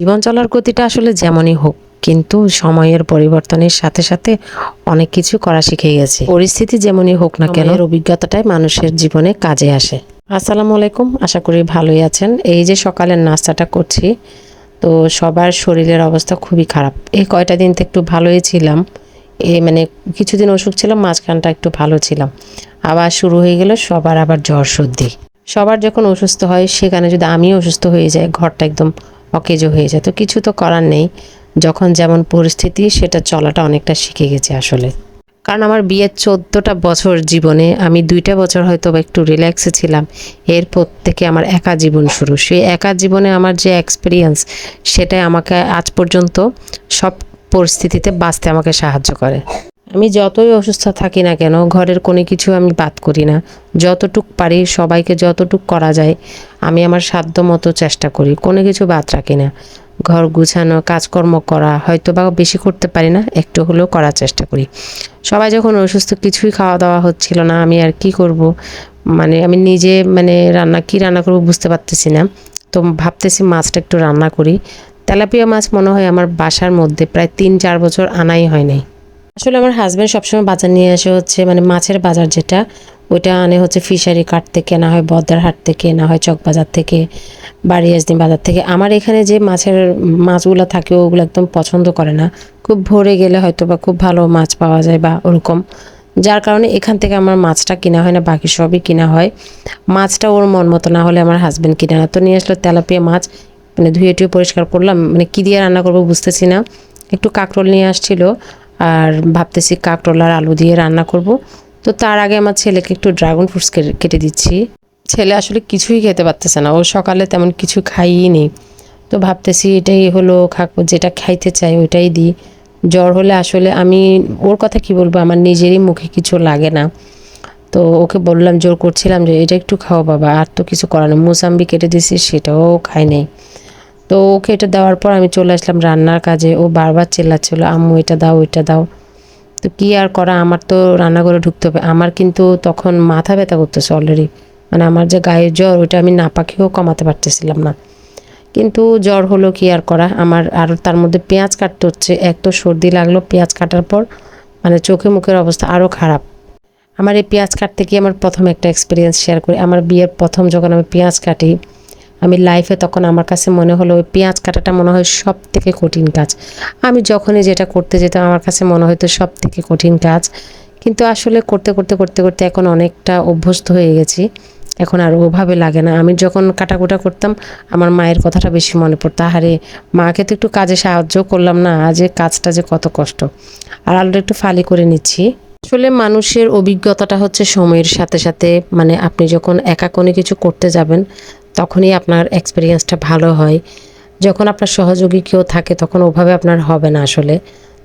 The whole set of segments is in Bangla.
জীবন চলার গতিটা আসলে যেমনই হোক কিন্তু সময়ের পরিবর্তনের সাথে সাথে অনেক কিছু করা শিখে গেছে। পরিস্থিতি যেমনই হোক না কেন অভিজ্ঞতাটাই মানুষের জীবনে কাজে আসে। আসসালামু আলাইকুম আশা করি ভালোই আছেন। এই যে সকালের নাস্তাটা করছি তো সবার শরীরের অবস্থা খুবই খারাপ। এই কয়টা দিন তো একটু ভালোই ছিলাম। এই মানে কিছুদিন অসুখ ছিলাম মাঝখানটা একটু ভালো ছিলাম। আবার শুরু হয়ে গেল সবার আবার জ্বর সর্দি। সবার যখন অসুস্থ হয় সেখানে যদি আমিও অসুস্থ হয়ে যাই ঘরটা একদম অকেজো হয়ে যায়। তো কিছু তো করার নেই। যখন যেমন পরিস্থিতি, সেটা চলাটা অনেকটা শিখে গেছে আসলে। কারণ আমার বিয়ের চোদ্দোটা বছর জীবনে আমি দুইটা বছর হয়তো একটু রিল্যাক্সে ছিলাম। এরপর থেকে আমার একা জীবন শুরু। সেই একা জীবনে আমার যে এক্সপিরিয়েন্স সেটাই আমাকে আজ পর্যন্ত সব পরিস্থিতিতে বাঁচতে আমাকে সাহায্য করে। আমি যতই অসুস্থ থাকি না কেন, ঘরের কোনো কিছু আমি বাদ করি না। যতটুক পারি, সবাইকে যতটুক করা যায়, আমি আমার সাধ্য মতো চেষ্টা করি, কোনো কিছু বাদ রাখি না। ঘর গুছানো, কাজকর্ম করা হয়তো বা বেশি করতে পারি না, একটু হলেও করার চেষ্টা করি। সবাই যখন অসুস্থ, কিছুই খাওয়া দাওয়া হচ্ছিল না, আমি আর কি করব? মানে আমি নিজে মানে রান্না, কি রান্না করব বুঝতে পারতেছি না। তো ভাবতেছি মাছটা একটু রান্না করি। তেলাপিয়া মাছ মনে হয় আমার বাসার মধ্যে প্রায় তিন চার বছর আনাই হয় নাই। আসলে আমার হাজব্যান্ড সবসময় বাজার নিয়ে আসে হচ্ছে মানে মাছের বাজার যেটা, ওইটা আনে হচ্ছে ফিশারি কাট থেকে, না হয় বদ্দার হাট থেকে, না হয় চক বাজার থেকে বাড়িয়াজনি বাজার থেকে। আমার এখানে যে মাছের মাছগুলো থাকে, ওগুলো একদম পছন্দ করে না। খুব ভোরে গেলে হয়তো বা খুব ভালো মাছ পাওয়া যায় বা ওরকম। যার কারণে এখান থেকে আমার মাছটা কিনা হয় না, বাকি সবই কিনা হয়। মাছটা ওর মন মতো না হলে আমার হাজব্যান্ড কিনে না। তো নিয়ে আসলো তেলাপিয়া মাছ মানে ধুয়ে টুয়ে পরিষ্কার করলাম। মানে কী দিয়ে রান্না করব বুঝতেছি না। একটু কাঁকরোল নিয়ে আসছিল। আর ভাবতেছি কাঁকরোল আর আলু দিয়ে রান্না করব। তো তার আগে আমার ছেলেকে একটু ড্রাগন ফ্রুটস কেটে দিচ্ছি। ছেলে আসলে কিছুই খেতে পারতেছে না। ও সকালে তেমন কিছু খাইই নেই তো ভাবতেছি এটাই হলো যেটা খাইতে চাই ওইটাই দিই। জ্বর হলে আসলে আমি, ওর কথা কি বলব? আমার নিজেরই মুখে কিছু লাগে না। তো ওকে বললাম, জোর করছিলাম যে এটা একটু খাও বাবা, আর তো কিছু করার নেই। মুসাম্বি কেটে দিছি সেটাও খাই নেই। তো ওকে এটা দেওয়ার পর আমি চলে আসলাম রান্নার কাজে। ও বারবার চেল্লাচ্ছিল, আম্মু, এটা দাও ওইটা দাও। তো কি আর করা, আমার তো রান্নাঘরে ঢুকতে হবে। আমার কিন্তু তখন মাথা ব্যথা করতেছে অলরেডি মানে আমার যে গায়ের জ্বর, ওইটা আমি না পাখিও কমাতে পারতেছিলাম না। কিন্তু জ্বর হলো কি আর করা, আমার আর তার মধ্যে পেঁয়াজ কাটতে হচ্ছে। এক তো সর্দি লাগল পেঁয়াজ কাটার পর মানে চোখে মুখের অবস্থা আরও খারাপ। আমার এই পেঁয়াজ কাটতে গিয়ে আমার প্রথম একটা এক্সপিরিয়েন্স শেয়ার করি। আমার বিয়ের প্রথম যখন আমি পেঁয়াজ কাটি আমি লাইফে তখন আমার কাছে মনে হলো ওই পেঁয়াজ কাটাটা মনে হয় সব থেকে কঠিন কাজ। আমি যখনই যেটা করতে যেতাম, আমার কাছে মনে হতো সব থেকে কঠিন কাজ। কিন্তু আসলে করতে করতে করতে করতে এখন অনেকটা অভ্যস্ত হয়ে গেছি। এখন আর ওভাবে লাগে না। আমি যখন কাটাকুটা করতাম, আমার মায়ের কথাটা বেশি মনে পড়তো। আরে মাকে তো একটু কাজে সাহায্য করলাম না, আজ এ কাজটা যে কত কষ্ট। আর আলুটা একটু ফালি করে নিচ্ছি। আসলে মানুষের অভিজ্ঞতাটা হচ্ছে সময়ের সাথে সাথে মানে আপনি যখন একা কোনো কিছু করতে যাবেন তখনই আপনার এক্সপিরিয়েন্সটা ভালো হয়। যখন আপনার সহযোগী কেউ থাকে, তখন ওভাবে আপনার হবে না আসলে।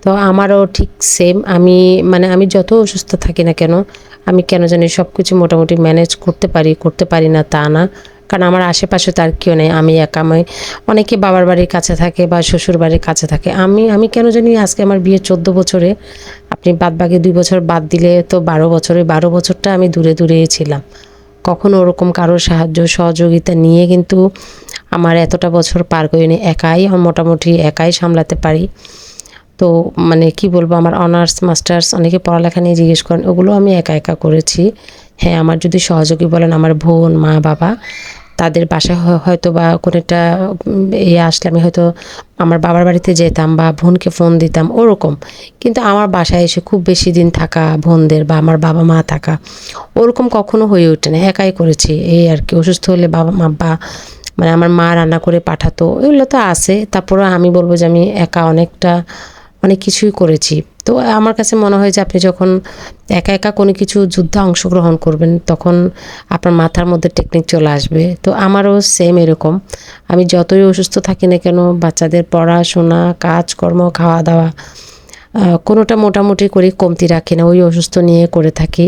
তো আমারও ঠিক সেম আমি মানে আমি যত অসুস্থ থাকি না কেন, আমি কেন জানি সব কিছু মোটামুটি ম্যানেজ করতে পারি করতে পারি না তা না। কারণ আমার আশেপাশে তার কেউ নেই, আমি একা, আমি অনেকে বাবার বাড়ির কাছে থাকে বা শ্বশুর বাড়ির কাছে থাকে। আমি আমি কেন জানি আজকে আমার বিয়ে চোদ্দ বছরে, আপনি বাদ বাকি দুই বছর বাদ দিলে তো বারো বছরে বারো বছরটা আমি দূরে দূরে ছিলাম। কখনো ওরকম কারও সাহায্য, সহযোগিতা নিয়ে কিন্তু আমার এতটা বছর পার করিনি। একাই মোটামুটি একাই সামলাতে পারি। তো মানে কি বলব, আমার অনার্স, মাস্টার্স অনেকে পড়ালেখা নিয়ে জিজ্ঞেস করেন, ওগুলো আমি একা একা করেছি। হ্যাঁ আমার যদি সহযোগী বলেন, আমার বোন, মা, বাবা তাদের হয়- হয়তো বা কোনো একটা ইয়ে আসলে আমি হয়তো আমার বাবার বাড়িতে যেতাম বা বোনকে ফোন দিতাম ওরকম। কিন্তু আমার বাসায় এসে খুব বেশি দিন থাকা বোনদের বা আমার বাবা মা থাকা ওরকম কখনো হয়ে ওঠে না। একাই করেছি। এই আর কি, অসুস্থ হলে বাবা মা, বা মানে আমার মা রান্না করে পাঠাতো, এগুলো তো আছে। তারপরে আমি বলব যে আমি একা অনেকটা অনেক কিছুই করেছি। তো আমার কাছে মনে হয় যে আপনি যখন একা একা কোনো কিছু যুদ্ধে অংশগ্রহণ করবেন, তখন আপনার মাথার মধ্যে টেকনিক চলে আসবে। তো আমারও সেম এরকম। আমি যতই অসুস্থ থাকি না কেন, বাচ্চাদের পড়াশোনা, কাজকর্ম খাওয়া দাওয়া কোনোটা মোটামুটি করি, কমতি রাখি না, ওই অসুস্থ নিয়ে করে থাকি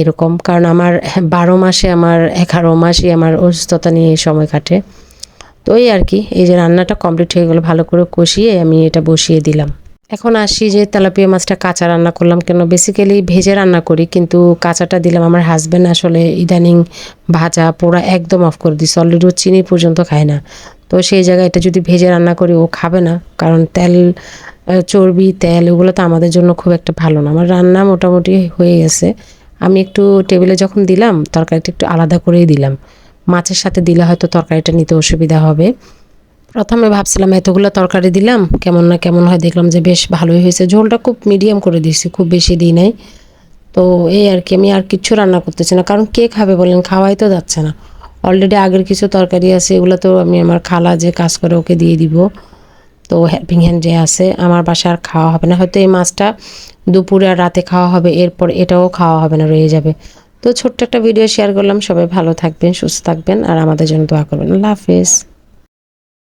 এরকম। কারণ আমার বারো মাসে আমার, এগারো মাসই আমার অসুস্থতা নিয়ে সময় কাটে। তো ওই আর কি, এই যে রান্নাটা কমপ্লিট হয়ে গেলো, ভালো করে কষিয়ে আমি এটা বসিয়ে দিলাম। এখন আসি যে তেলাপিয়া মাছটা কাঁচা রান্না করলাম কেন? বেসিক্যালি ভেজে রান্না করি, কিন্তু কাঁচাটা দিলাম আমার হাজব্যান্ড আসলে ইদানিং ভাজা পোড়া একদম অফ করে দিচ্ছে অলরেডি ও চিনি পর্যন্ত খায় না। তো সেই জায়গায় এটা যদি ভেজে রান্না করি, ও খাবে না। কারণ তেল চর্বি, তেল এগুলো তো আমাদের জন্য খুব একটা ভালো না। আমার রান্না মোটামুটি হয়ে গেছে। আমি একটু টেবিলে যখন দিলাম, তরকারিটা একটু আলাদা করেই দিলাম। মাছের সাথে দিলে হয়তো তরকারিটা নিতে অসুবিধা হবে। প্রথমে ভাবছিলাম, এতগুলো তরকারি দিলাম, কেমন না কেমন হয় দেখলাম যে বেশ ভালোই হয়েছে। ঝোলটা খুব মিডিয়াম করে দিয়েছি, খুব বেশি দিই নাই। তো এই আর কি, আমি আর কিচ্ছু রান্না করতেছি না, কারণ কে খাবে বলেন, খাওয়াই তো যাচ্ছে না। অলরেডি আগের কিছু তরকারি আছে, এগুলো তো আমি আমার খালা যে কাজ করে ওকে দিয়ে দিব। তো হেল্পিং হ্যান্ড যে আছে, আমার বাসায় আর খাওয়া হবে না, হয়তো এই মাছটা দুপুরে আর রাতে খাওয়া হবে, এরপর এটাও খাওয়া হবে না, রয়ে যাবে। তো ছোট্ট একটা ভিডিও শেয়ার করলাম, সবাই ভালো থাকবেন, সুস্থ থাকবেন, আর আমাদের জন্য দোয়া করবেন। আল্লাহ হাফিজ।